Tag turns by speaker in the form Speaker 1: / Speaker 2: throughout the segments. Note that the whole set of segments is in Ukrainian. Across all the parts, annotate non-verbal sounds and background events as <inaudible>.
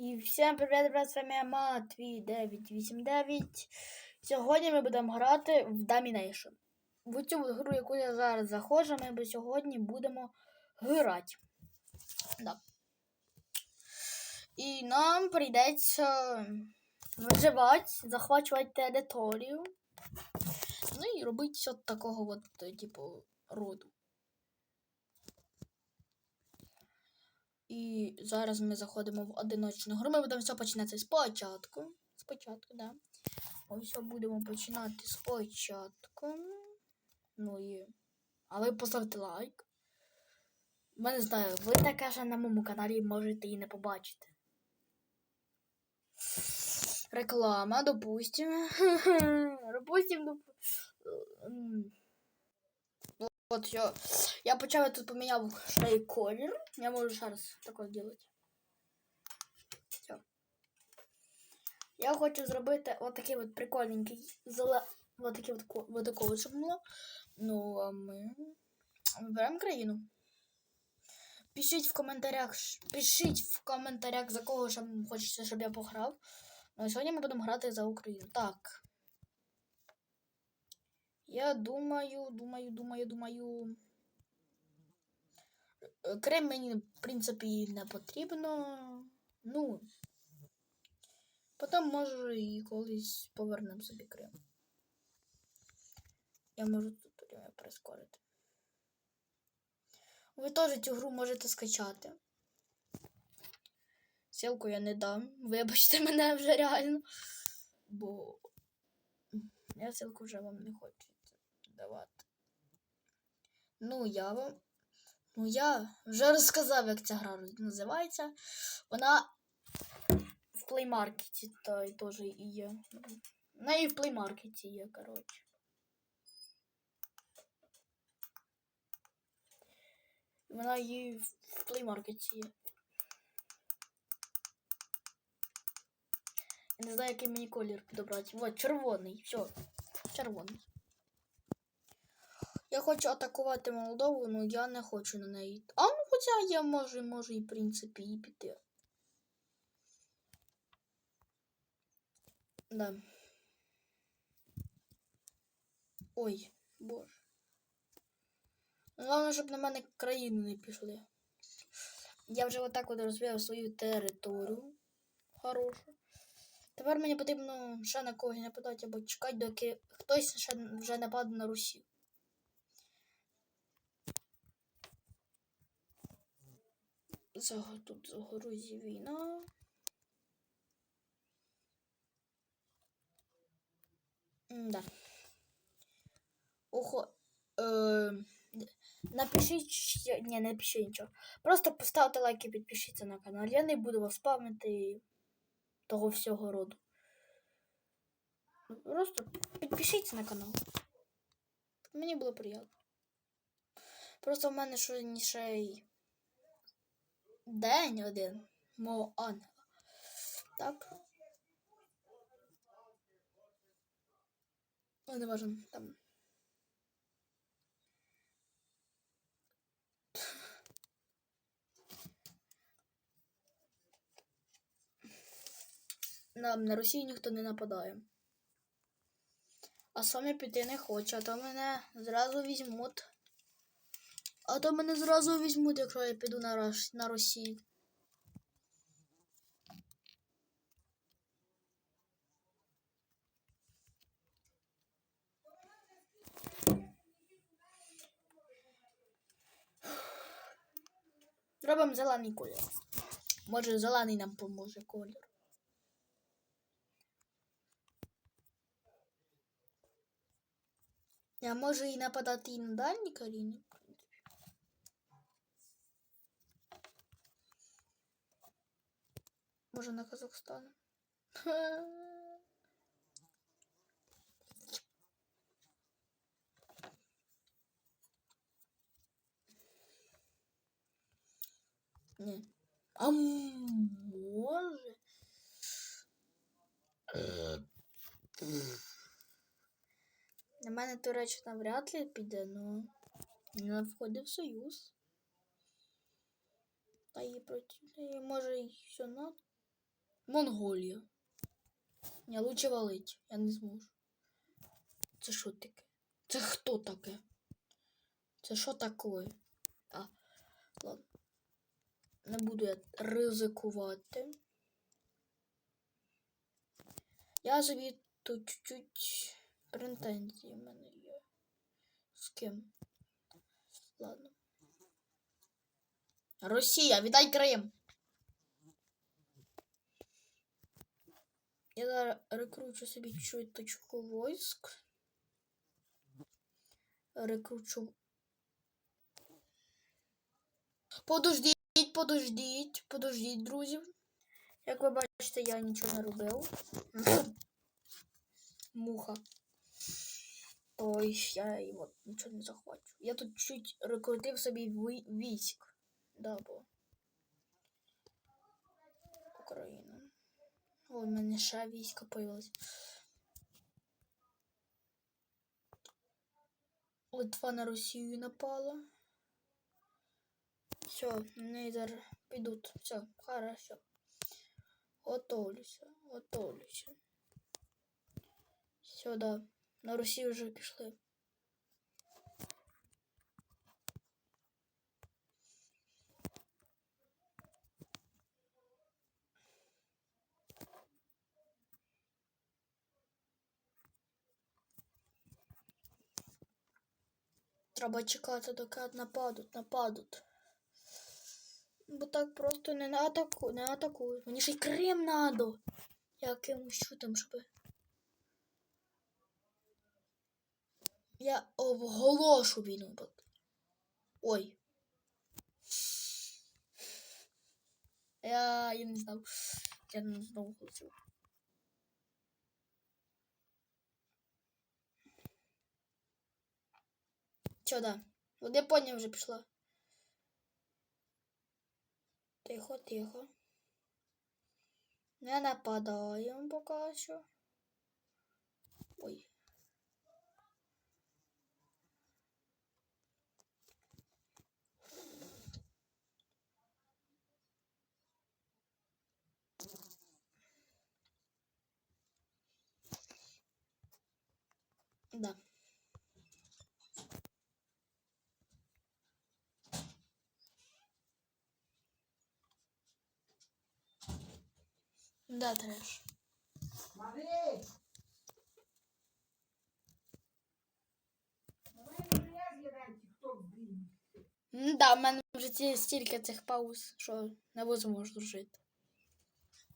Speaker 1: І всім привіт, привіт, з вами Матвій 989. Сьогодні ми будемо грати в Domination. В цю гру, яку я зараз заходжу, ми сьогодні будемо грати. Да. І нам прийдеться виживати, захвачувати територію. Ну і робити все такого от, типу, роду. І зараз ми заходимо в одиночну гру. Ми будемо все починати спочатку. Спочатку, да. Все будемо починати спочатку. Ну і. А ви поставте лайк. Я не знаю, ви таке ж на моєму каналі можете і не побачити. Реклама, допустим. <laughs> Допустим, допустим. От я, я почав тут поміняв ще й колір. Я можу ще раз таке зробити. Все. Я хочу зробити от такий от прикольненький зеле... от такий от, ко- такого, щоб було. Ну, а ми виберемо країну. Пишіть в коментарях, пишіть в коментарях, за кого ще хочеться, щоб я пограв. Ну, і сьогодні ми будемо грати за Україну. Так. Я думаю, думаю, думаю, думаю. Е, Крем мені, в принципі, не потрібно. Ну. Потім може і колись повернемо собі Крим. Я можу тут прискорити. Ви теж цю гру можете скачати. Ссылку я не дам. Вибачте мене вже реально. Бо я ссылку вже вам не хочу давати. Ну, я вам. Ну, я вже розказав, як ця гра називається. Вона в Market та й теж і є. Вона і в Market є, коротше. Вона і в Market є. Я не знаю, який мені колір підобрати. Вот, червоний. Все. Червоний. Хочу атакувати Молдову, але я не хочу на неї. А ну хоча я можу, можу і в принципі і піти. Да. Ой, боже. Головне, щоб на мене країни не пішли. Я вже отак от розвивав свою територію. Хорошу. Тепер мені потрібно ще на когось нападати або чекати, доки хтось ще вже нападе на Русі. Тут загрузі війна. Да. Охо. Е, напишіть, ні, не напишіть нічого. Просто поставте лайк і підпишіться на канал. Я не буду вас спамити того всього роду. Просто підпишіться на канал. Мені було приємно. Просто в мене що ще день один мого ангела. Так. Ну, не важно, там. Нам на Росію ніхто не нападає. А самі піти не хоче, а то мене зразу візьмуть. А то мене зразу візьмуть, якщо я піду на, Рош... на Росію. Зробимо зелений колір. Може, зелений нам поможе колір. Я можу і нападати і на дальні країни, в принципі. Може на Казахстан. Ні. А може? На мене Туреччина вряд ли піде, ну вона входить в Союз. Та її проти. Може і все на. Монголія. Ні, лучше валить. Я не зможу. Це що таке? Це хто таке? Це що таке? А, ладно. Не буду я ризикувати. Я собі тут чуть-чуть претензії в мене є. З ким? Ладно. Росія, віддай Крим. Я зараз рекручу собі чуть точку войск. Рекручу. Подождіть, подождіть, подождіть, друзів. Як ви бачите, я нічого не робив. <clears throat> Муха. Ой, я його нічого не захвачу. Я тут чуть рекрутив собі військ. Да. Україна. Ой, в мене ще війська появилось. Литва на Росію напала. Все, зараз підуть. Все, хорошо. Готовлюся, готовлюся. Все, да. На Росію вже пішли. Треба чекати, доки нападуть, нападуть. Бо так просто не атаку, не атакують. Мені ще й Крим надо. Якимось чудом, щоб. Я оголошу війну. Ой. Я, я не знав. Я не знову Чо, да? От Японія вже пішла. Тихо, тихо. Не нападаємо поки що. Ой. Да. Да,
Speaker 2: з'їдаю тік-ток, блін.
Speaker 1: Да, в мене вже ці- стільки цих пауз, що невозможно жити.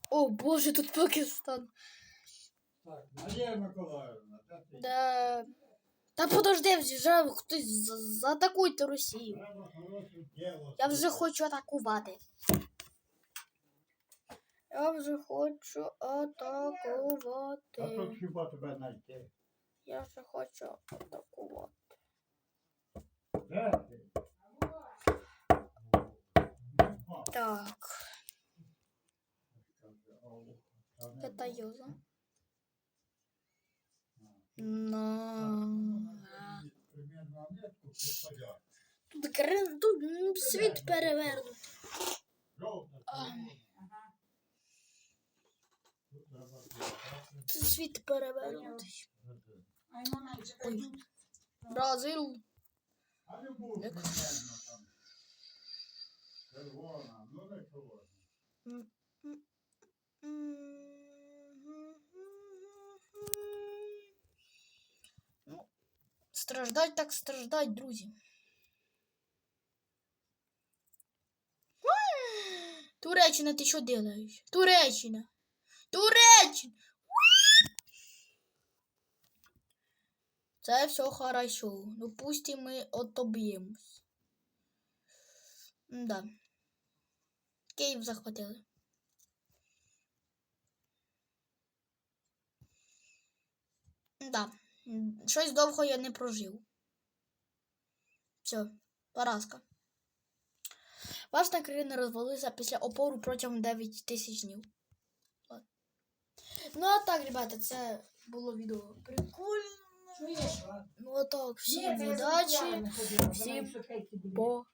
Speaker 1: О, Боже, тут Пакистан.
Speaker 3: Так, Марія Миколаївна, де ти?
Speaker 1: Да. Та подожди, вже хтось за- заатакуйте Росію.
Speaker 3: Треба хороше діло.
Speaker 1: Я вже хочу атакувати. Я вже хочу
Speaker 3: А тут хіба тебе знайти?
Speaker 1: Я вже хочу атакувати.
Speaker 3: Де ти?
Speaker 1: Так,
Speaker 3: Каже, «Ау, та не
Speaker 1: это. Йоза.
Speaker 3: Підпадять.
Speaker 1: Тут, тут світ перевернув.
Speaker 3: Жовта,
Speaker 1: А.
Speaker 3: червона.
Speaker 2: Ага.
Speaker 3: Тут треба підписати.
Speaker 1: Тут світ
Speaker 2: чекай.
Speaker 1: Ой. Бразил. Як?
Speaker 3: Червона, не червона.
Speaker 1: Ну, страждать так страждать, друзі. Туреччина, ти що делаєш? Туреччина. Туреччина. Це все хорошо. Допустим, ми отоб'ємось. Да. Київ захватили. Да. Щось довго я не прожив. Все, поразка. Ваша країна розвалилася після опору протягом 9 тисяч днів. Ну а так, ребята, це було відео прикольно. Ну а так, всім удачі, всім пока.